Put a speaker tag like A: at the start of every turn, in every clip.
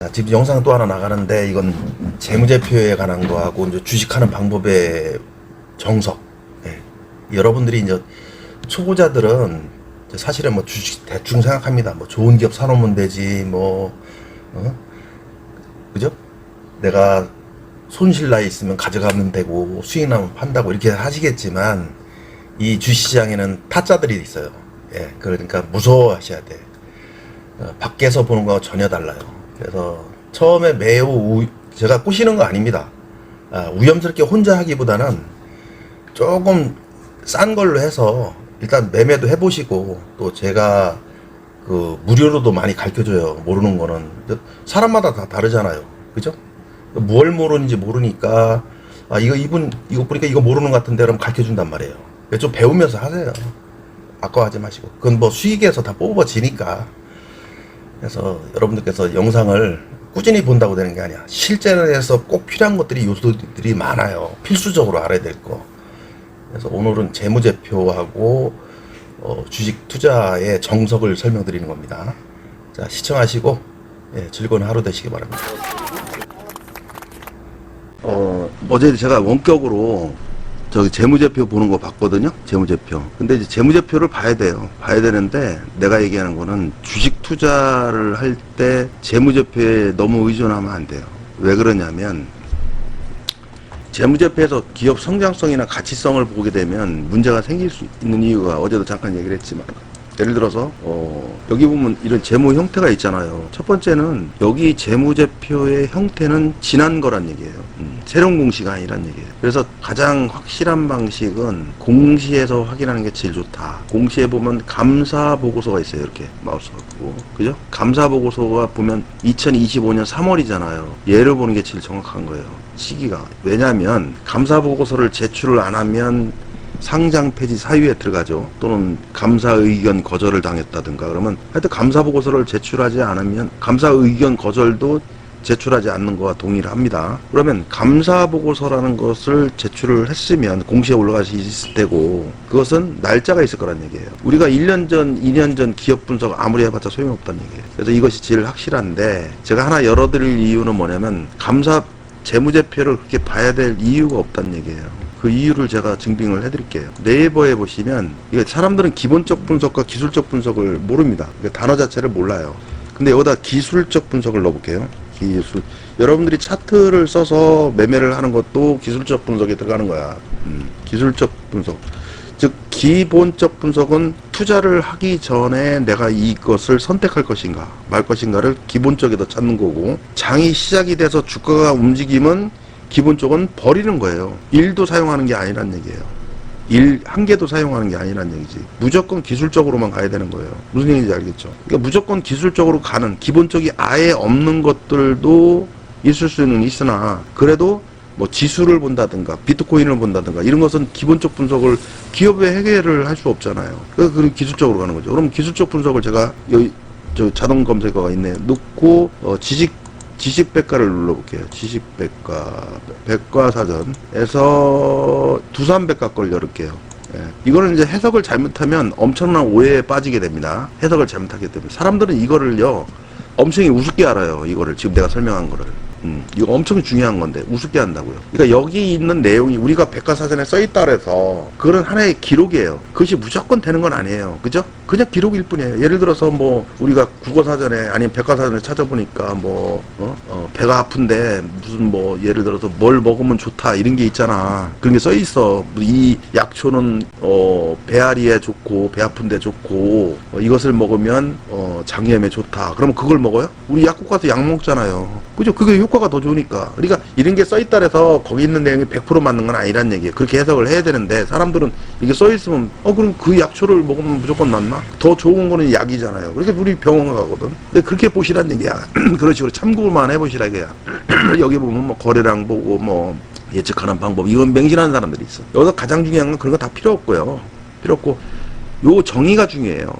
A: 자, 지금 영상 또 하나 나가는데 이건 재무제표에 관한 거하고 이제 주식하는 방법의 정석. 예. 여러분들이 이제 초보자들은 사실은 뭐 주식 대충 생각합니다. 뭐 좋은 기업 사놓으면 되지 뭐 어? 그죠? 내가 손실 나 있으면 가져가면 되고 수익 나면 판다고 이렇게 하시겠지만 이 주시장에는 타짜들이 있어요. 예, 그러니까 무서워하셔야 돼. 어, 밖에서 보는 거와 전혀 달라요. 그래서 처음에 매우 우, 제가 꼬시는 거 아닙니다. 아, 위험스럽게 혼자 하기보다는 조금 싼 걸로 해서 일단 매매도 해보시고 또 제가 그 무료로도 많이 가르쳐줘요. 모르는 거는 사람마다 다 다르잖아요. 그죠? 뭘 모르는지 모르니까 아 이거 이분 이거 보니까 이거 모르는 것 같은데 그럼 가르쳐 준단 말이에요. 좀 배우면서 하세요. 아까워하지 마시고 그건 뭐 수익에서 다 뽑아지니까 그래서 여러분들께서 영상을 꾸준히 본다고 되는 게 아니야. 실전에서 꼭 필요한 것들이 요소들이 많아요. 필수적으로 알아야 될 거. 그래서 오늘은 재무제표하고 어, 주식 투자의 정석을 설명드리는 겁니다. 자 시청하시고 예, 즐거운 하루 되시기 바랍니다. 어, 어제 제가 원격으로 저기 재무제표 보는 거 봤거든요. 재무제표. 근데 이제 재무제표를 봐야 돼요. 봐야 되는데 내가 얘기하는 거는 주식 투자를 할 때 재무제표에 너무 의존하면 안 돼요. 왜 그러냐면 재무제표에서 기업 성장성이나 가치성을 보게 되면 문제가 생길 수 있는 이유가 어제도 잠깐 얘기를 했지만 예를 들어서 어, 여기 보면 이런 재무 형태가 있잖아요. 첫 번째는 여기 재무제표의 형태는 지난 거란 얘기예요. 음, 새로운 공시가 아니란 얘기예요. 그래서 가장 확실한 방식은 공시에서 확인하는 게 제일 좋다. 공시에 보면 감사 보고서가 있어요. 이렇게 마우스 갖고 그죠? 감사 보고서가 보면 2025년 3월이잖아요. 얘를 보는 게 제일 정확한 거예요. 시기가 왜냐하면 감사 보고서를 제출을 안 하면 상장 폐지 사유에 들어가죠. 또는 감사 의견 거절을 당했다든가 그러면 하여튼 감사 보고서를 제출하지 않으면 감사 의견 거절도 제출하지 않는 거와 동의를 합니다. 그러면 감사 보고서라는 것을 제출을 했으면 공시에 올라갈 수 있을 테고 그것은 날짜가 있을 거란 얘기예요. 우리가 1년 전, 2년 전 기업 분석 아무리 해봤자 소용없다는 얘기예요. 그래서 이것이 제일 확실한데 제가 하나 열어드릴 이유는 뭐냐면 감사 재무제표를 그렇게 봐야 될 이유가 없다는 얘기예요. 그 이유를 제가 증빙을 해드릴게요. 네이버에 보시면 이게 사람들은 기본적 분석과 기술적 분석을 모릅니다. 그 단어 자체를 몰라요. 근데 여기다 기술적 분석을 넣어볼게요. 기술. 여러분들이 차트를 써서 매매를 하는 것도 기술적 분석에 들어가는 거야. 음, 기술적 분석. 즉 기본적 분석은 투자를 하기 전에 내가 이것을 선택할 것인가 말 것인가를 기본적에다 찾는 거고 장이 시작이 돼서 주가가 움직이면 기본적은 버리는 거예요. 일도 사용하는 게 아니란 얘기예요. 일한 개도 사용하는 게 아니란 얘기지. 무조건 기술적으로만 가야 되는 거예요. 무슨 얘기인지 알겠죠? 그러니까 무조건 기술적으로 가는 기본적이 아예 없는 것들도 있을 수는 있으나 그래도 뭐 지수를 본다든가 비트코인을 본다든가 이런 것은 기본적 분석을 기업의 해결을 할 수 없잖아요. 그래서 그 기술적으로 가는 거죠. 그럼 기술적 분석을 제가 여기 저 자동 검색어가 있네. 넣고 어, 지식 지식 백과를 눌러볼게요. 지식 백과 백과사전에서 두산 백과 걸 열을게요. 예. 이거는 이제 해석을 잘못하면 엄청난 오해에 빠지게 됩니다. 해석을 잘못하기 때문에 사람들은 이거를요 엄청 우습게 알아요. 이거를 지금 내가 설명한 거를. 음, 이거 엄청 중요한 건데 우습게 한다고요. 그러니까 여기 있는 내용이 우리가 백과사전에 써 있다 그래서 그건 하나의 기록이에요. 그것이 무조건 되는 건 아니에요. 그죠? 그냥 기록일 뿐이에요. 예를 들어서 뭐 우리가 국어사전에 아니면 백과사전에 찾아보니까 뭐 어? 어, 배가 아픈데 무슨 뭐 예를 들어서 뭘 먹으면 좋다 이런 게 있잖아. 그런 게 써 있어. 이 약초는 어, 배앓이에 좋고 배 아픈데 좋고 어, 이것을 먹으면 어, 장염에 좋다. 그러면 그걸 먹어요? 우리 약국 가서 약 먹잖아요. 그죠? 그게 효과가 더 좋으니까. 그러니까 이런 게 써 있다 해서 거기 있는 내용이 100% 맞는 건 아니란 얘기예요. 그렇게 해석을 해야 되는데 사람들은 이게 써 있으면 어 그럼 그 약초를 먹으면 무조건 낫나? 더 좋은 거는 약이잖아요. 그렇게 우리 병원 가거든. 근데 그렇게 보시란 얘기야. 그런 식으로 참고만 해보시라 이거야. 여기 보면 뭐 거래량 보고 뭐 예측하는 방법 이건 맹신하는 사람들이 있어. 여기서 가장 중요한 건 그런 거 다 필요 없고요. 필요 없고 요 정의가 중요해요.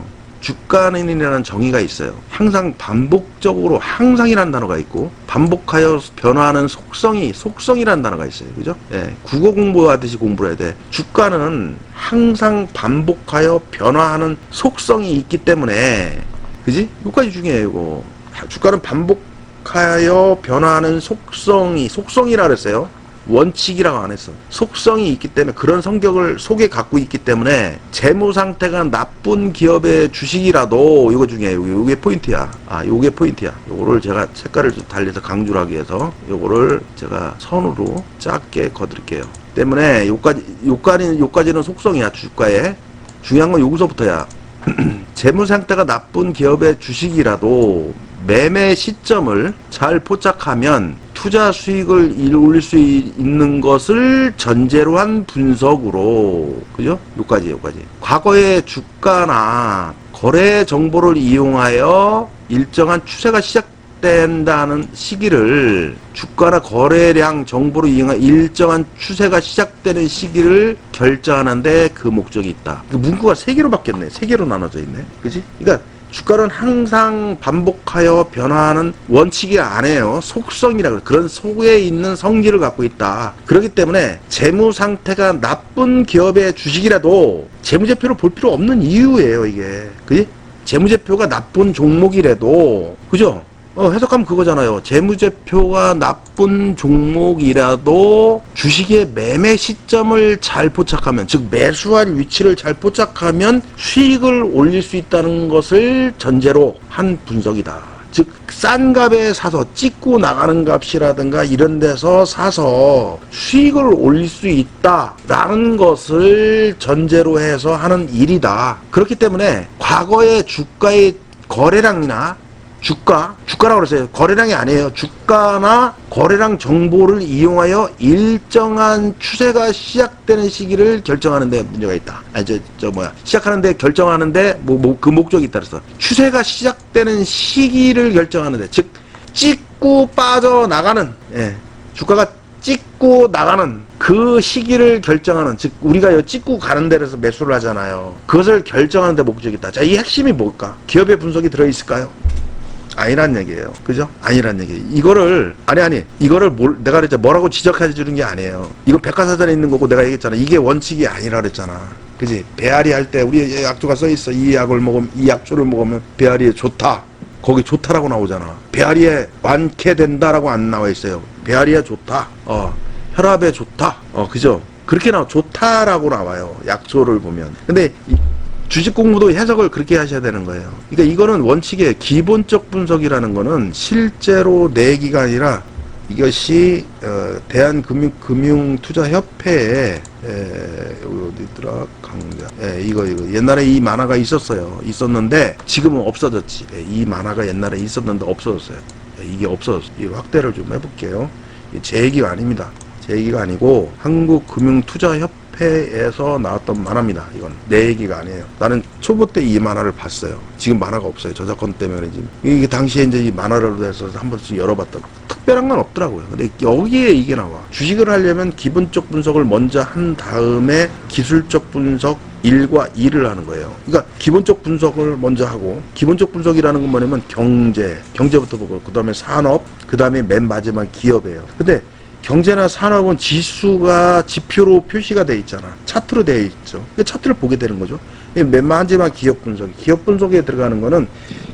A: 주가는이라는 정의가 있어요. 항상 반복적으로 항상이라는 단어가 있고 반복하여 변화하는 속성이 속성이라는 단어가 있어요. 그죠? 예. 국어 공부하듯이 공부를 해야 돼. 주가는 항상 반복하여 변화하는 속성이 있기 때문에 그지? 여기까지 중요해요, 이거. 주가는 반복 반복하여 변화하는 속성이 속성이라 그랬어요. 원칙이라고 안 했어. 속성이 있기 때문에 그런 성격을 속에 갖고 있기 때문에 재무 상태가 나쁜 기업의 주식이라도 이거 중에 요게, 요게 포인트야. 아, 요게 포인트야. 요거를 제가 색깔을 좀 달리해서 강조를 하기 위해서 요거를 제가 선으로 작게 거드릴게요. 때문에 요까지 요까지는 요까지는 속성이야 주가에 중요한 건 여기서부터야. 재무 상태가 나쁜 기업의 주식이라도 매매 시점을 잘 포착하면 투자 수익을 일- 올릴 수 이- 있는 것을 전제로 한 분석으로 그죠? 요까지 요까지. 과거의 주가나 거래 정보를 이용하여 일정한 추세가 시작된다는 시기를 주가나 거래량 정보를 이용한 일정한 추세가 시작되는 시기를 결정하는데 그 목적이 있다. 그 문구가 세 개로 바뀌었네. 세 개로 나눠져 있네. 그지? 그러니까 주가는 항상 반복하여 변화하는 원칙이 아니에요. 속성이라. 그런 속에 있는 성질을 갖고 있다. 그렇기 때문에 재무 상태가 나쁜 기업의 주식이라도 재무제표를 볼 필요 없는 이유예요, 이게. 그지? 재무제표가 나쁜 종목이라도, 그죠? 어, 해석하면 그거잖아요. 재무제표가 나쁜 종목이라도 주식의 매매 시점을 잘 포착하면, 즉 매수할 위치를 잘 포착하면 수익을 올릴 수 있다는 것을 전제로 한 분석이다. 즉, 싼 값에 사서 찍고 나가는 값이라든가 이런 데서 사서 수익을 올릴 수 있다라는 것을 전제로 해서 하는 일이다. 그렇기 때문에 과거의 주가의 거래량이나 주가, 주가라고 그랬어요. 거래량이 아니에요. 주가나 거래량 정보를 이용하여 일정한 추세가 시작되는 시기를 결정하는데 문제가 있다. 아니, 저, 저, 뭐야. 시작하는데 결정하는데, 뭐, 뭐, 그 목적이 있다 그래서. 추세가 시작되는 시기를 결정하는데, 즉, 찍고 빠져나가는, 예. 주가가 찍고 나가는 그 시기를 결정하는 즉 우리가 요 찍고 가는 데에서 매수를 하잖아요. 그것을 결정하는 데 목적이 있다. 자, 이 핵심이 뭘까? 기업의 분석이 들어 있을까요? 아니란 얘기예요. 그죠? 아니란 얘기. 이거를 아니 아니 이거를 뭘 내가 그랬잖아. 뭐라고 지적해 주는 게 아니에요. 이거 백과사전에 있는 거고 내가 얘기했잖아. 이게 원칙이 아니라 그랬잖아. 그지? 배앓이 할 때 우리 약조가 써 있어. 이 약을 먹으면 이 약조를 먹으면 배앓이에 좋다. 거기 좋다라고 나오잖아. 배앓이에 완쾌된다라고 안 나와 있어요. 배앓이에 좋다. 어. 혈압에 좋다. 어, 그죠? 그렇게 나와 좋다라고 나와요. 약조를 보면. 근데 이 주식 공부도 해석을 그렇게 하셔야 되는 거예요. 그러니까 이거는 원칙의 기본적 분석이라는 거는 실제로 내기가 아니라 이것이 어, 대한금융투자협회에 에, 어디 있더라 강자 예, 이거 이거. 옛날에 이 만화가 있었어요. 있었는데 지금은 없어졌지. 예, 이 만화가 옛날에 있었는데 없어졌어요. 예, 이게 없어졌어. 이 확대를 좀 해볼게요. 이게 제 얘기가 아닙니다. 제 얘기가 아니고 한국금융투자협회 에서 나왔던 만화입니다. 이건 내 얘기가 아니에요. 나는 초보 때 이 만화를 봤어요. 지금 만화가 없어요. 저작권 때문에 지금 이게 당시에 이제 이 만화로 해서 한 번씩 열어봤다. 특별한 건 없더라고요. 근데 여기에 이게 나와. 주식을 하려면 기본적 분석을 먼저 한 다음에 기술적 분석 1과 2를 하는 거예요. 그러니까 기본적 분석을 먼저 하고 기본적 분석이라는 건 뭐냐면 경제, 경제부터 보고 그 다음에 산업, 그 다음에 맨 마지막 기업이에요. 근데 경제나 산업은 지수가 지표로 표시가 돼 있잖아. 차트로 돼 있죠. 그 차트를 보게 되는 거죠. 이맨 마지막 기업 분석. 기업 분석에 들어가는 거는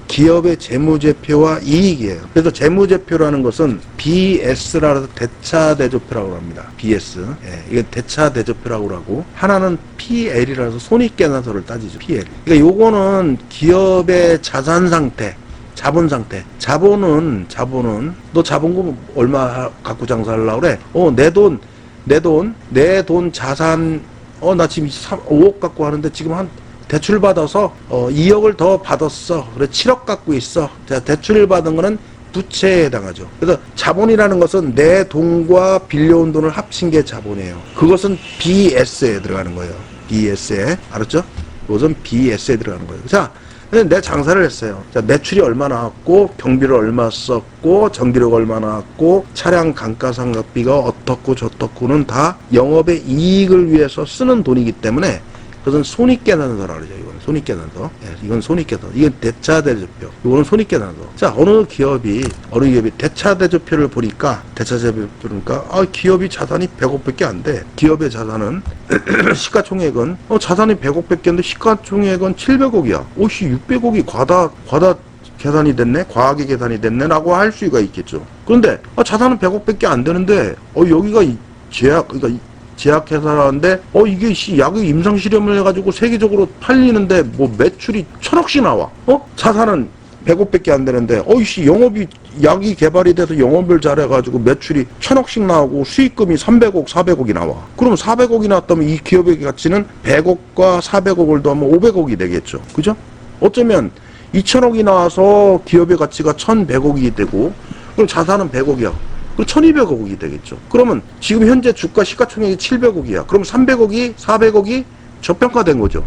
A: 기업의 재무제표와 이익이에요. 그래서 재무제표라는 것은 BS라서 대차대조표라고 합니다. BS. 예, 이게 대차대조표라고 하고 하나는 PL이라서 손익계산서를 따지죠. PL. 그러니까 요거는 기업의 자산 상태, 자본 상태. 자본은 자본은 너 자본금 얼마 갖고 장사하려고 그래? 어, 내 돈, 내 돈, 내 돈 자산 어, 나 지금 3, 5억 갖고 하는데 지금 한 대출 받아서 어, 2억을 더 받았어. 그래 7억 갖고 있어. 자, 대출을 받은 거는 부채에 해당하죠. 그래서 자본이라는 것은 내 돈과 빌려온 돈을 합친 게 자본이에요. 그것은 BS에 들어가는 거예요. BS에. 알았죠? 이것은 BS에 들어가는 거예요. 자, 근데 내 장사를 했어요. 자, 매출이 얼마 나왔고, 경비를 얼마 썼고, 전기료가 얼마 나왔고, 차량 감가상각비가 어떻고 저떻고는 다 영업의 이익을 위해서 쓰는 돈이기 때문에 그것은 손익계산서라고 그러죠. 이거는 손익계산서. 예, 이건 손익계산서. 이건 대차대조표. 이거는 손익계산서. 자, 어느 기업이 어느 기업이 대차대조표를 보니까 대차대조표니까 아, 기업이 자산이 100억밖에 안 돼. 기업의 자산은 시가총액은 어, 자산이 100억밖에 안 돼. 시가총액은 700억이야. 오씨 600억이 과다 과다 계산이 됐네, 과하게 계산이 됐네 라고 할 수가 있겠죠. 그런데 아, 자산은 100억밖에 안 되는데 어 여기가 이 제약 그러니까 이 제약 회사라는데 어 이게 씨 약의 임상 실험을 해가지고 세계적으로 팔리는데 뭐 매출이 천억씩 나와. 어 자산은 100억밖에 안 되는데 어이씨 영업이 약이 개발이 돼서 영업을 잘해가지고 매출이 천억씩 나오고 수익금이 300억, 400억이 나와. 그럼 400억이 나왔다면 이 기업의 가치는 100억과 400억을 더하면 500억이 되겠죠. 그죠? 어쩌면 2천억이 나와서 기업의 가치가 1,100억이 되고 그럼 자산은 100억이야. 그럼 1200억이 되겠죠. 그러면 지금 현재 주가 시가총액이 700억이야. 그럼 300억이, 400억이 저평가된 거죠.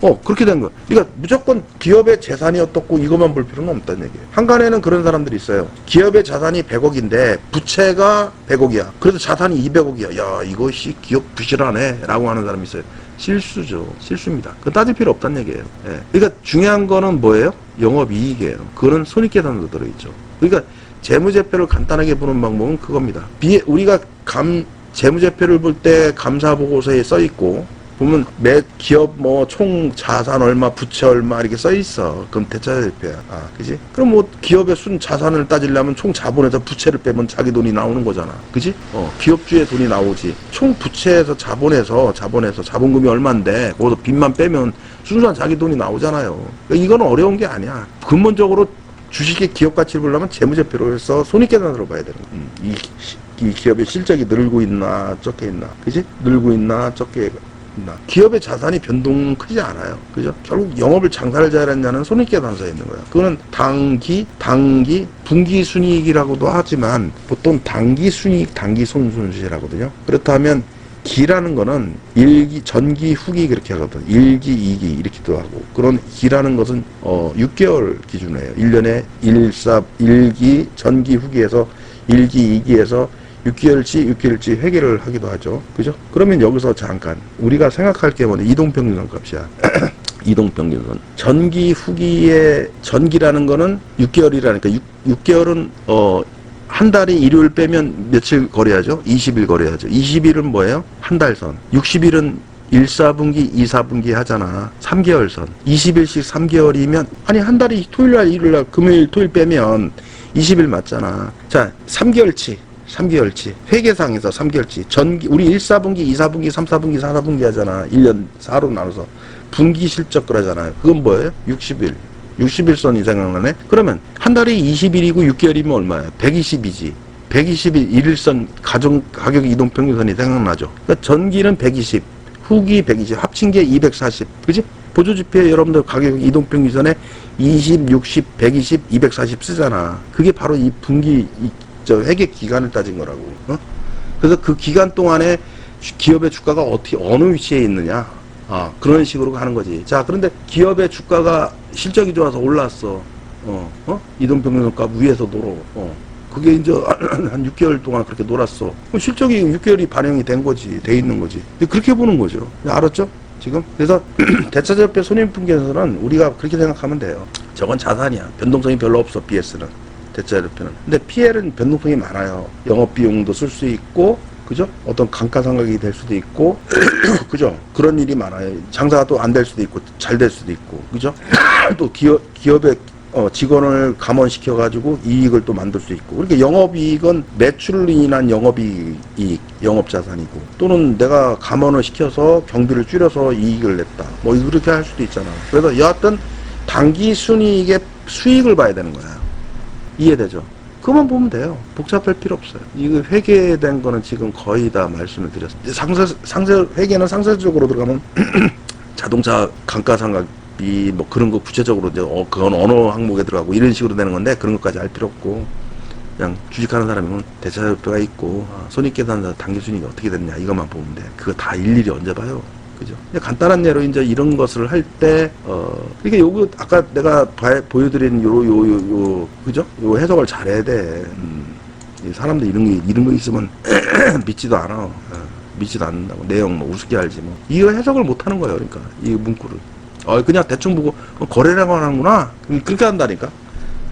A: 어, 그렇게 된 거야. 그러니까 무조건 기업의 재산이 어떻고 이것만 볼 필요는 없다는 얘기예요. 한간에는 그런 사람들이 있어요. 기업의 자산이 100억인데 부채가 100억이야. 그래서 자산이 200억이야. 야, 이것이 기업 부실하네. 라고 하는 사람이 있어요. 실수죠. 실수입니다. 그거 따질 필요 없다는 얘기예요. 예. 그러니까 중요한 거는 뭐예요? 영업이익이에요. 그거는 손익계산도 들어있죠. 그러니까 재무제표를 간단하게 보는 방법은 그겁니다. 비, 우리가 감, 재무제표를 볼 때 감사보고서에 써 있고, 보면 매 기업 뭐 총 자산 얼마, 부채 얼마 이렇게 써 있어. 그럼 대차제표야. 아, 그지? 그럼 뭐 기업의 순 자산을 따지려면 총 자본에서 부채를 빼면 자기 돈이 나오는 거잖아. 그지? 어, 기업주의 돈이 나오지. 총 부채에서 자본에서 자본에서 자본금이 얼마인데 거기서 빚만 빼면 순수한 자기 돈이 나오잖아요. 그러니까 이거는 어려운 게 아니야. 근본적으로 주식의 기업 가치를 보려면 재무제표로 해서 손익계산으로 봐야 되는 거야. 음, 이, 이 기업의 실적이 늘고 있나 적게 있나, 그지? 늘고 있나 적게 있나. 기업의 자산이 변동 크지 않아요. 그죠? 결국 영업을 장사를 잘했냐는 손익계산서에 있는 거야. 그거는 단기, 단기, 분기 순이익이라고도 하지만 보통 단기 순이익, 단기 손손실하거든요. 그렇다면 기라는 거는 일기, 전기, 후기 그렇게 하거든. 일기, 이기 이렇게도 하고. 그런 기라는 것은 어 6개월 기준이에요. 1년에 1, 4, 일기, 전기, 후기에서 일기, 이기에서 6개월치, 6개월치 회계를 하기도 하죠. 그죠? 그러면 여기서 잠깐 우리가 생각할 게 뭐냐? 이동평균선 값이야. 이동평균선. 전기, 후기의 전기라는 거는 6개월이라니까 6, 6개월은 어 한 달이 일요일 빼면 며칠 거래하죠? 20일 거래하죠. 20일은 뭐예요? 한 달 선. 60일은 1, 4분기, 2, 4분기 하잖아. 3개월 선. 20일씩 3개월이면, 아니, 한 달이 토요일 날, 일요일 날, 금요일, 토요일 빼면 20일 맞잖아. 자, 3개월치. 3개월치. 회계상에서 3개월치. 전기, 우리 1, 4분기, 2, 4분기, 3, 4분기, 4, 4분기 하잖아. 1년 4로 나눠서. 분기 실적 그러잖아요. 그건 뭐예요? 60일. 60일선이 생각나네? 그러면 한 달이 20일이고 6개월이면 얼마야? 120이지. 120일 일일선 가정 가격 이동 평균선이 생각나죠. 그러니까 전기는 120, 후기 120, 합친 게 240. 그지? 보조 지표에 여러분들 가격 이동 평균선에 20, 60, 120, 240 쓰잖아. 그게 바로 이 분기 이, 저 회계 기간을 따진 거라고. 어? 그래서 그 기간 동안에 주- 기업의 주가가 어떻게 어느 위치에 있느냐. 아, 그런 식으로 가는 거지. 자, 그런데 기업의 주가가 실적이 좋아서 올랐어. 어, 어? 이동평균선 값 위에서 놀어. 어. 그게 이제 한 6개월 동안 그렇게 놀았어. 그럼 실적이 6개월이 반영이 된 거지. 돼 있는 거지. 그렇게 보는 거죠. 알았죠? 지금? 그래서 대차제표 손익분기에서는 우리가 그렇게 생각하면 돼요. 저건 자산이야. 변동성이 별로 없어, BS는. 대차제표는. 근데 PL은 변동성이 많아요. 영업비용도 쓸 수 있고, 그죠? 어떤 감가상각이 될 수도 있고, 그죠? 그런 일이 많아요. 장사가 또 안 될 수도 있고, 잘 될 수도 있고, 그죠? 또 기업, 기업의 어, 직원을 감원시켜가지고 이익을 또 만들 수 있고. 그러니까 영업이익은 매출로 인한 영업이익, 영업자산이고. 또는 내가 감원을 시켜서 경비를 줄여서 이익을 냈다. 뭐 이렇게 할 수도 있잖아. 그래서 여하튼 단기 순이익의 수익을 봐야 되는 거야. 이해되죠? 그만 보면 돼요. 복잡할 필요 없어요. 이거 회계된 거는 지금 거의 다 말씀을 드렸어요. 상세, 상세, 회계는 상세적으로 들어가면 자동차 감가상각비 뭐 그런 거 구체적으로 이제 어, 그건 어느 항목에 들어가고 이런 식으로 되는 건데 그런 것까지 알 필요 없고 그냥 주식하는 사람이면 대차협표가 있고 아, 손익계산서 당기순이익이 어떻게 됐냐 이것만 보면 돼. 그거 다 일일이 언제 봐요. 그죠? 간단한 예로 이제 이런 것을 할 때, 어, 그러니까 요거, 아까 내가 봐- 보여드린 요, 요, 요, 요, 그죠? 요 해석을 잘해야 돼. 음, 이 사람들 이런 게, 이런 거 있으면 믿지도 않아. 어, 믿지도 않는다고. 내용 뭐 우습게 알지 뭐. 이거 해석을 못 하는 거예요. 그러니까. 이 문구를. 어, 그냥 대충 보고, 어, 거래라고 하는구나. 그렇게 한다니까.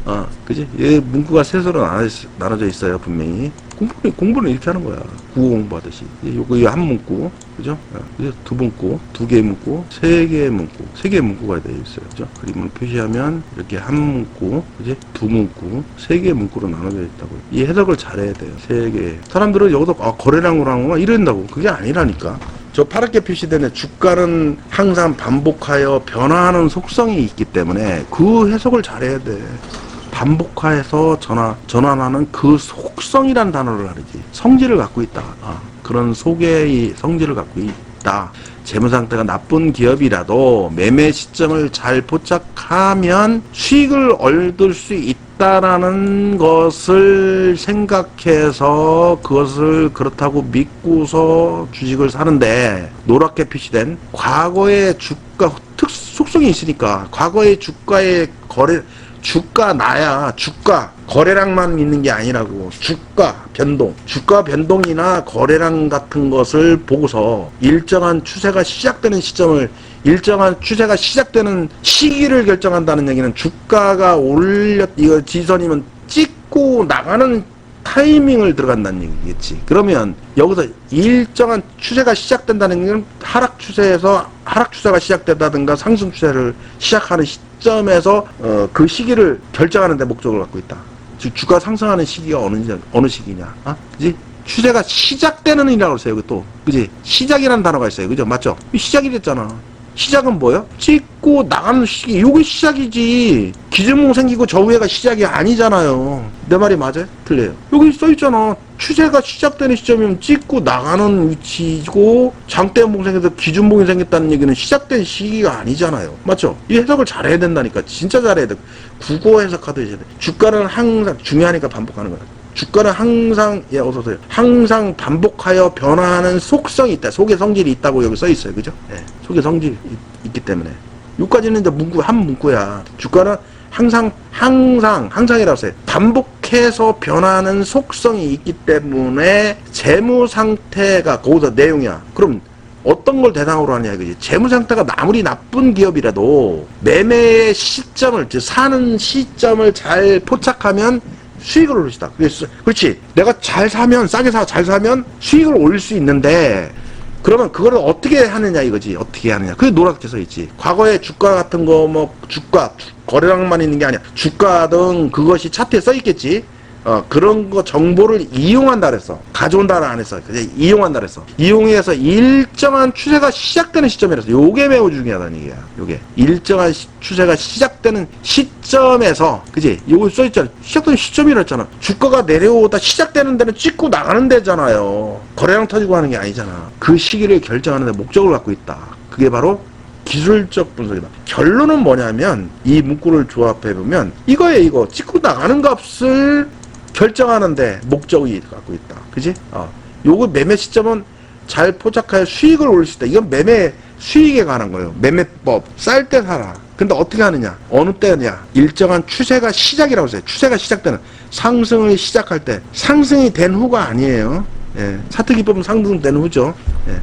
A: 어, 그지? 얘 문구가 셋으로 나눠져, 나눠져 있어요, 분명히. 공부는, 공부는 이렇게 하는 거야. 국어 공부하듯이. 이 요거, 이한 문구, 그죠? 어, 이제 두 문구, 두 개의 문구, 세 개의 문구, 세 개의 문구가 되어 있어요. 그죠? 그림을 표시하면 이렇게 한 문구, 그지? 두 문구, 세 개의 문구로 나눠져 있다고요. 이 해석을 잘해야 돼요. 세 개. 사람들은 여기서, 아, 거래량으로 하는구나. 이런다고. 그게 아니라니까. 저 파랗게 표시되는 주가는 항상 반복하여 변화하는 속성이 있기 때문에 그 해석을 잘해야 돼. 반복하여서 전화, 전환하는 그 속성이란 단어를 가르지. 성질을 갖고 있다. 아, 그런 속의 성질을 갖고 있다. 재무 상태가 나쁜 기업이라도 매매 시점을 잘 포착하면 수익을 얻을 수 있다라는 것을 생각해서 그것을 그렇다고 믿고서 주식을 사는데 노랗게 표시된 과거의 주가 특 속성이 있으니까 과거의 주가의 거래 주가 나야 주가. 거래량만 있는 게 아니라고. 주가 변동. 주가 변동이나 거래량 같은 것을 보고서 일정한 추세가 시작되는 시점을 일정한 추세가 시작되는 시기를 결정한다는 얘기는 주가가 올렸 이거 지선이면 찍고 나가는 타이밍을 들어간다는 얘기겠지. 그러면 여기서 일정한 추세가 시작된다는 얘기는 하락 추세에서 하락 추세가 시작된다든가 상승 추세를 시작하는 시점에서 어, 그 시기를 결정하는 데 목적을 갖고 있다. 즉 주가 상승하는 시기가 어느 어느 시기냐? 아, 그지? 추세가 시작되는 이라고 써요. 또 그지? 시작이라는 단어가 있어요. 그죠? 맞죠? 이 시작이 됐잖아. 시작은 뭐야? 찍고 나가는 시기. 요게 시작이지. 기준봉 생기고 저 위에가 시작이 아니잖아요. 내 말이 맞아요? 틀려요. 여기 써있잖아. 추세가 시작되는 시점이면 찍고 나가는 위치고 장대봉 생겨서 기준봉이 생겼다는 얘기는 시작된 시기가 아니잖아요. 맞죠? 이 해석을 잘해야 된다니까. 진짜 잘해야 돼. 국어 해석하듯이 해야 돼. 주가는 항상 중요하니까 반복하는 거야. 주가는 항상 예 어서 오세요. 항상 반복하여 변화하는 속성이 있다. 속의 성질이 있다고 여기 써 있어요. 그죠? 예. 속의 성질이 있- 있기 때문에. 여기까지는 이제 문구 한 문구야. 주가는 항상 항상 항상이라고 써요. 반복해서 변하는 속성이 있기 때문에 재무 상태가 거기서 내용이야. 그럼 어떤 걸 대상으로 하냐 이거지. 재무 상태가 아무리 나쁜 기업이라도 매매의 시점을 즉 사는 시점을 잘 포착하면 수익을. 그래서 그렇지. 내가 잘 사면 싸게 사 잘 사면 수익을 올릴 수 있는데 그러면 그거를 어떻게 하느냐 이거지. 어떻게 하느냐. 그게 노랗게 써 있지. 과거에 주가 같은 거 뭐 주가 주- 거래량만 있는 게 아니야. 주가 등 그것이 차트에 써 있겠지. 어, 그런 거 정보를 이용한다 그랬어. 가져온다는 안 했어. 그냥 이용한다 그랬어. 이용해서 일정한 추세가 시작되는 시점이라서 요게 매우 중요하다는 얘기야. 요게. 일정한 시- 추세가 시작되는 시점에서, 그지? 요거 써 있잖아. 시작되는 시점이라 했잖아. 주가가 내려오다 시작되는 데는 찍고 나가는 데잖아요. 거래량 터지고 하는 게 아니잖아. 그 시기를 결정하는 데 목적을 갖고 있다. 그게 바로 기술적 분석이다. 결론은 뭐냐면 이 문구를 조합해 보면 이거에 이거 찍고 나가는 값을 결정하는데 목적이 갖고 있다. 그지? 어. 요거 매매 시점은 잘 포착하여 수익을 올릴 수 있다. 이건 매매 수익에 관한 거예요. 매매법. 쌀 때 사라. 근데 어떻게 하느냐? 어느 때냐? 일정한 추세가 시작이라고 써요. 추세가 시작되는 상승을 시작할 때 상승이 된 후가 아니에요. 예. 차트 기법은 상승된 후죠. 예.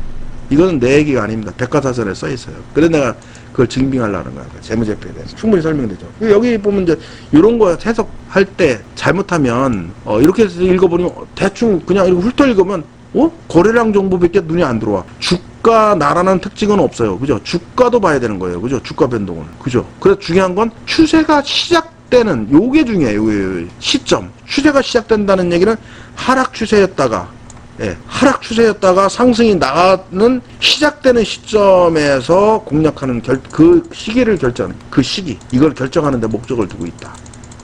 A: 이거는 내 얘기가 아닙니다. 백과사전에 써 있어요. 그래서 내가 그걸 증빙하려는 거야. 그 재무제표에 대해서. 충분히 설명되죠. 여기 보면 이제 이런 거 해석할 때 잘못하면 어, 이렇게 해서 읽어보면 대충 그냥 이렇게 훑어 읽으면 어? 거래량 정보밖에 눈이 안 들어와. 주가 나라는 특징은 없어요. 그죠? 주가도 봐야 되는 거예요. 그죠? 주가 변동은. 그죠? 그래서 중요한 건 추세가 시작되는 요게 중요해요. 요게 시점. 추세가 시작된다는 얘기는 하락 추세였다가 예, 하락 추세였다가 상승이 나가는 시작되는 시점에서 공략하는 결, 그 시기를 결정, 그 시기, 이걸 결정하는데 목적을 두고 있다.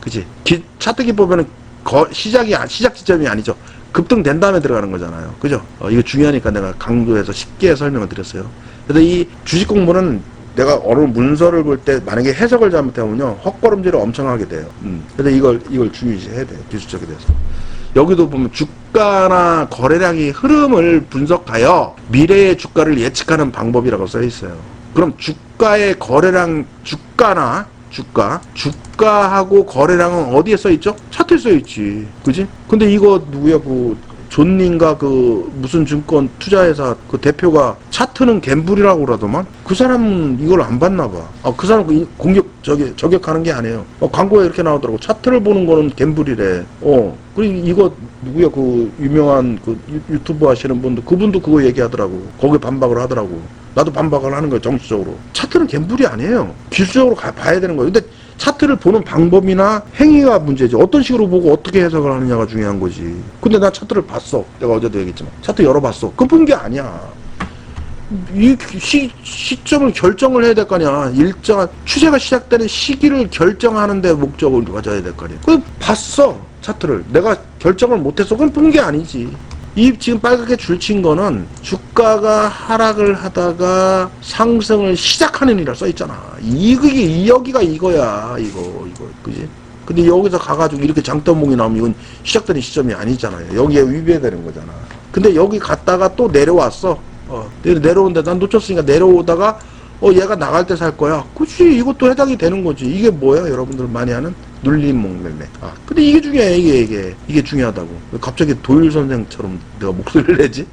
A: 그지? 기, 차트기 보면은 거, 시작이, 아- 시작 지점이 아니죠. 급등된 다음에 들어가는 거잖아요. 그죠? 어, 이거 중요하니까 내가 강조해서 쉽게 설명을 드렸어요. 그래서 이 주식 공부는 내가 어느 문서를 볼 때 만약에 해석을 잘못하면요 헛걸음질을 엄청 하게 돼요. 음. 그래서 이걸 이걸 주의해야 돼요 기술적에 대해서. 여기도 보면 주가나 거래량이 흐름을 분석하여 미래의 주가를 예측하는 방법이라고 써 있어요. 그럼 주가의 거래량 주가나 주가 주가하고 거래량은 어디에 써 있죠? 차트에 써 있지. 그지? 근데 이거 누구야 그 존닌가 그 무슨 증권 투자회사 그 대표가 차트는 갬블이라고 그러더만 그 사람은 이걸 안 봤나 봐. 아, 그 사람 그 공격 저기 저격하는 게 아니에요. 어, 광고에 이렇게 나오더라고. 차트를 보는 거는 갬블이래. 어. 그리고 이거 누구야 그 유명한 그 유- 유튜브 하시는 분도 그분도 그거 얘기하더라고. 거기에 반박을 하더라고. 나도 반박을 하는 거야 정치적으로. 차트는 갬블이 아니에요. 기술적으로 가, 봐야 되는 거예요. 근데 차트를 보는 방법이나 행위가 문제지. 어떤 식으로 보고 어떻게 해석을 하느냐가 중요한 거지. 근데 나 차트를 봤어. 내가 어제도 얘기했지만. 차트 열어봤어. 그 본 게 아니야. 이 시, 시점을 결정을 해야 될 거 아니야. 일정한 추세가 시작되는 시기를 결정하는 데 목적을 가져야 될 거 아니야. 그 봤어. 차트를. 내가 결정을 못해서 그건 본 게 아니지. 이 지금 빨갛게 줄친 거는 주가가 하락을 하다가 상승을 시작하는 이라 써 있잖아. 이게 이 여기가 이거야. 이거 이거 그지? 근데 여기서 가가지고 이렇게 장대목이 나오면 이건 시작되는 시점이 아니잖아요. 여기에 위배되는 거잖아. 근데 여기 갔다가 또 내려왔어. 어, 내려- 내려온데 난 놓쳤으니까 내려오다가 어 얘가 나갈 때 살 거야. 그치 이것도 해당이 되는 거지. 이게 뭐야 여러분들 많이 하는 눌림 매매. 아 근데 이게 중요해 이게 이게 이게 중요하다고. 왜 갑자기 도일 선생처럼 내가 목소리를 내지?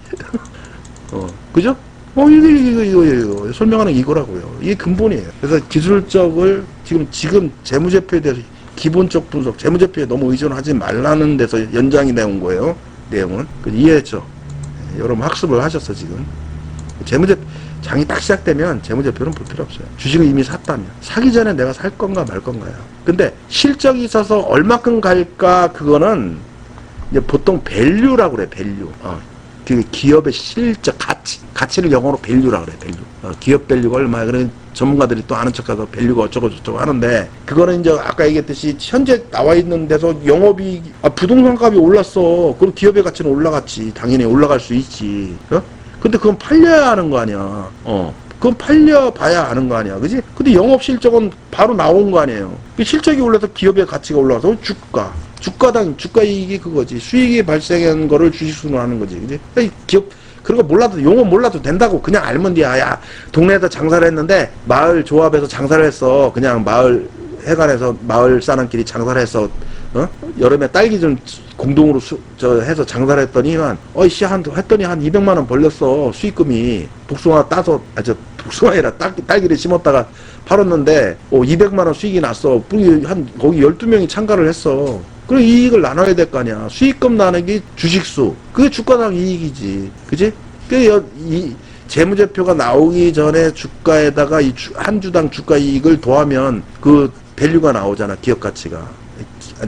A: 어 그죠? 어 이게 이거 이거 이거 설명하는 이거라고요. 이게 근본이에요. 그래서 기술적을 지금 지금 재무제표에 대해서 기본적 분석, 재무제표에 너무 의존하지 말라는 데서 연장이 나온 거예요. 내용은 그 이해했죠? 예, 여러분 학습을 하셨어 지금. 재무제 장이 딱 시작되면 재무제표는 볼 필요 없어요. 주식을 이미 샀다면 사기 전에 내가 살 건가 말 건가요. 근데 실적이 있어서 얼마큼 갈까 그거는 이제 보통 밸류라고 그래 밸류. 어. 그 기업의 실적 가치 가치를 영어로 밸류라 그래 밸류. 어, 기업 밸류가 얼마야? 그래 전문가들이 또 아는 척해서 밸류가 어쩌고 저쩌고 하는데 그거는 이제 아까 얘기했듯이 현재 나와 있는 데서 영업이 아, 부동산 값이 올랐어. 그럼 기업의 가치는 올라갔지. 당연히 올라갈 수 있지. 어? 근데 그건 팔려야 하는 거 아니야. 어. 그건 팔려 봐야 아는 거 아니야. 그지? 근데 영업 실적은 바로 나온 거 아니에요. 그 실적이 올라서 기업의 가치가 올라서 주가. 주가당, 주가 이익이 그거지. 수익이 발생한 거를 주식순으로 하는 거지. 그지? 이 기업, 그런 거 몰라도, 용어 몰라도 된다고. 그냥 알면 돼. 야, 야, 동네에서 장사를 했는데, 마을 조합에서 장사를 했어. 그냥 마을, 해관에서 마을 사람끼리 장사를 했어. 어? 여름에 딸기 좀 공동으로 수, 저 해서 장사를 했더니만 어이씨 한 했더니 한 200만 원 벌렸어 수익금이. 복숭아 따서 아저 복숭아 아니라 딸, 딸기를 심었다가 팔았는데 어 200만 원 수익이 났어. 거기 한 거기 12명이 참가를 했어. 그래 이익을 나눠야 될 거 아니야. 수익금 나누기 주식수. 그게 주가당 이익이지. 그지? 그이 재무제표가 나오기 전에 주가에다가 이 한 주당 주가 이익을 더하면 그 밸류가 나오잖아 기업 가치가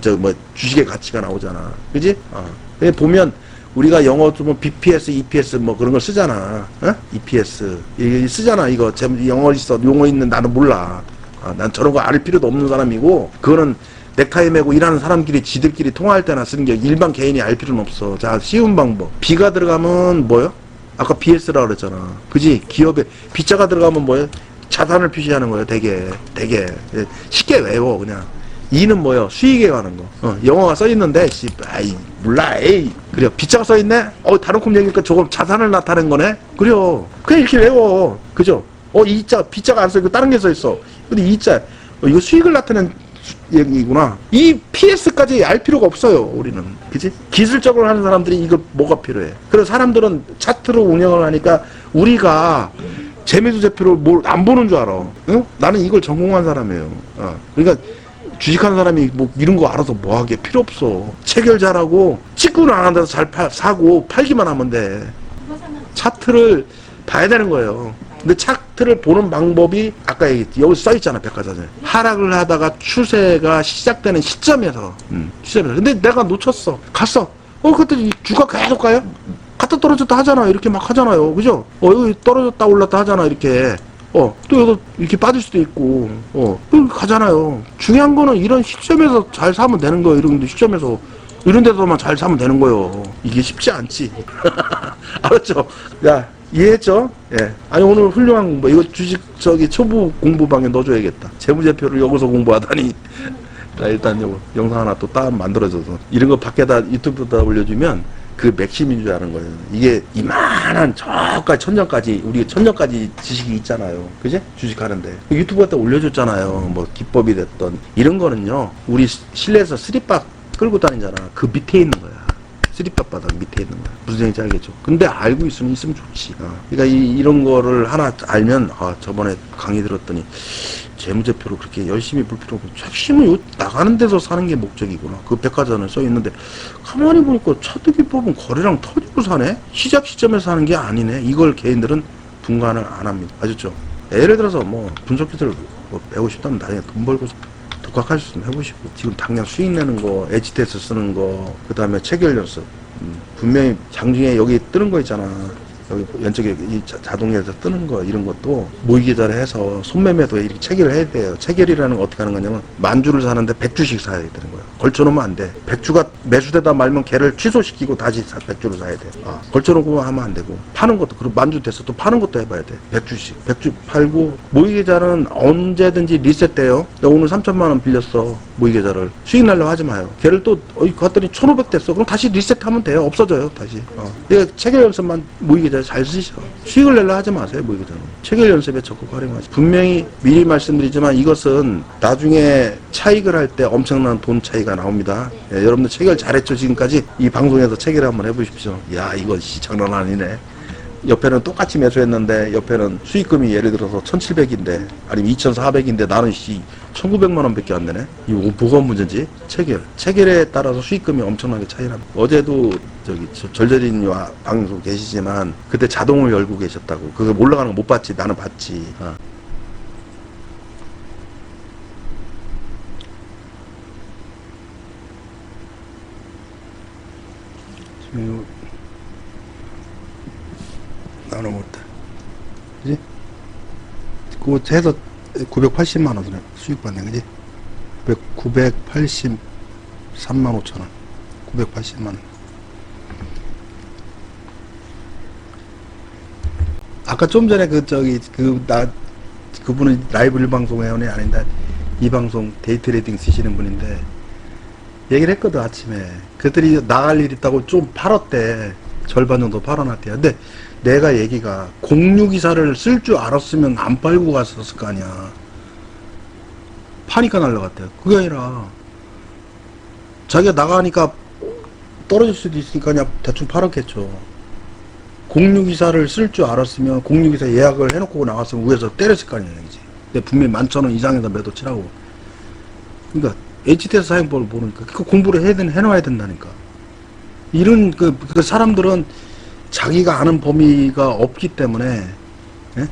A: 저 뭐 주식의 가치가 나오잖아. 그지? 어. 근데 보면 우리가 영어 좀 BPS, EPS 뭐 그런 걸 쓰잖아. 어? EPS 이 쓰잖아 이거. 제 영어 있어. 용어 있는 나는 몰라. 아, 난 저런 거 알 필요도 없는 사람이고 그거는 넥타이 메고 일하는 사람끼리 지들끼리 통화할 때나 쓰는 게 일반 개인이 알 필요는 없어. 자 쉬운 방법. B가 들어가면 뭐요? 아까 BS라 그랬잖아. 그지? 기업에 B자가 들어가면 뭐예요? 자산을 표시하는 거예요 되게 되게 예, 쉽게 외워 그냥 이는 뭐요? 수익에 관한 거. 어, 영어가 써 있는데, 씨, 아이, 몰라, 에이. 그래요. 빗자가 써 있네? 어, 다른 콤 얘기니까 저건 자산을 나타낸 거네? 그래요. 그냥 이렇게 외워. 그죠? 어, 이자, 빗자가 안 써 있고 다른 게 써 있어. 근데 이 자, 어, 이거 수익을 나타낸 수- 얘기구나. 이 PS까지 알 필요가 없어요, 우리는. 그지? 기술적으로 하는 사람들이 이거 뭐가 필요해. 그래서 사람들은 차트로 운영을 하니까 우리가 재미도 제표를 뭘 안 보는 줄 알아. 응? 나는 이걸 전공한 사람이에요. 어. 그러니까 주식하는 사람이 뭐 이런 거 알아서 뭐 하게? 필요 없어. 체결 잘하고 직구는 안 한다서 잘 파, 사고 팔기만 하면 돼. 차트를 봐야 되는 거예요. 근데 차트를 보는 방법이 아까 얘기했지. 여기 써 있잖아 백과사전에. 하락을 하다가 추세가 시작되는 시점에서. 음, 시점에서 근데 내가 놓쳤어. 갔어. 어 그때 주가 계속 가요? 갔다 떨어졌다 하잖아. 이렇게 막 하잖아요. 그죠? 어 여기 떨어졌다 올랐다 하잖아. 이렇게 어, 또 여기 이렇게 빠질 수도 있고, 어, 또 가잖아요. 중요한 거는 이런 시점에서 잘 사면 되는 거예요. 이런 시점에서. 이런 데서만 잘 사면 되는 거예요. 이게 쉽지 않지. 알았죠? 야, 이해했죠? 예. 아니, 오늘 훌륭한 공부. 이거 주식, 저기, 초보 공부방에 넣어줘야겠다. 재무제표를 여기서 공부하다니. 자, 일단 요 영상 하나 또 다운 만들어줘서. 이런 거 밖에다 유튜브에다 올려주면 그 맥심인 줄 아는 거예요. 이게 이만한 저까지 천장까지 우리 천장까지 지식이 있잖아요. 그지? 주식하는데 그 유튜브에다 올려줬잖아요. 뭐 기법이 됐던 이런 거는요. 우리 시- 실내에서 스리박 끌고 다니잖아. 그 밑에 있는 거야. 쓰리뼈바닥 밑에 있는 거야. 무슨 얘기인지 알겠죠? 근데 알고 있으면 있으면 좋지. 어. 그러니까 이, 이런 거를 하나 알면 아 저번에 강의 들었더니 재무제표로 그렇게 열심히 볼 필요 없고 핵심은 요 나가는 데서 사는 게 목적이구나. 그 백화점에 써 있는데 가만히 보니까 차트기법은 거래량 터지고 사네. 시작 시점에서 사는 게 아니네. 이걸 개인들은 분간을 안 합니다. 아셨죠? 예를 들어서 뭐 분석 기술을 뭐 배우고 싶다면 나중에 돈 벌고 독학할 수 있으면 해보시고 지금 당장 수익 내는 거, HTS 쓰는 거, 그 다음에 체결 연습 음, 분명히 장중에 여기 뜨는 거 있잖아. 여기 왼쪽에 이 자- 자동에서 뜨는 거 이런 것도 모의계좌를 해서 손매매도 이렇게 체결을 해야 돼요. 체결이라는 거 어떻게 하는 거냐면 만 주를 사는데 100주씩 사야 되는 거야. 걸쳐놓으면 안 돼. 100주가 매수되다 말면 걔를 취소시키고 다시 100주를 사야 돼. 아, 걸쳐놓고 하면 안 되고 파는 것도 그리고 만주 돼서 또 파는 것도 해봐야 돼. 100주씩. 100주 팔고 모의계좌는 언제든지 리셋돼요. 나 오늘 3천만 원 빌렸어. 모의계좌를 수익 날려 하지 마요. 걔를 또 어이 갔더니 1,500 됐어. 그럼 다시 리셋하면 돼요. 없어져요. 다시. 어. 이거 체결 연습만 모의계좌 잘 쓰셔. 수익을 내려 하지 마세요. 모의계좌는. 체결 연습에 적극 활용하시. 분명히 미리 말씀드리지만 이것은 나중에 차익을 할 때 엄청난 돈 차이가 나옵니다. 예, 여러분들 체결 잘했죠 지금까지 이 방송에서 체결 한번 해보십시오. 야 이거 씨 장난 아니네. 옆에는 똑같이 매수했는데 옆에는 수익금이 예를 들어서 1,700인데 아니면 2,400인데 나는 씨 1,900만 원 밖에 안 되네. 이거 뭐가 문제지? 체결. 체결에 따라서 수익금이 엄청나게 차이 납니다. 어제도 저기 저- 절절이와 방송 계시지만 그때 자동을 열고 계셨다고. 그거 올라가는 거 못 봤지. 나는 봤지. 어. 나눠 못다. 그지? 그거 해서 980만 원 수익 받네, 그지? 983만 5천 원. 980만 원. 아까 좀 전에 그 저기 그 나 그분은 라이브 일방송 회원이 아닌데 이 방송 데이 트레이딩 쓰시는 분인데 얘기를 했거든 아침에 그들이 나갈 일 있다고 좀 팔았대 절반 정도 팔아놨대요. 근데 내가 얘기가 공유기사를 쓸 줄 알았으면 안 팔고 갔었을 거 아니야. 파니까 날라갔대요. 그게 아니라 자기가 나가니까 떨어질 수도 있으니까 그냥 대충 팔았겠죠. 공유기사를 쓸 줄 알았으면 공유기사 예약을 해놓고 나갔으면 위에서 때렸을 거 아니야 그지 근데 분명히 만천원 이상에다 매도 치라고. 그러니까 HTS 사용법을 모르니까 그 공부를 해야 된, 해놔야 된다니까. 이런 그, 그 사람들은 자기가 아는 범위가 없기 때문에 예?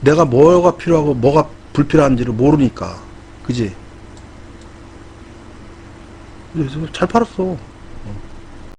A: 내가 뭐가 필요하고 뭐가 불필요한지를 모르니까 그지? 잘 팔았어.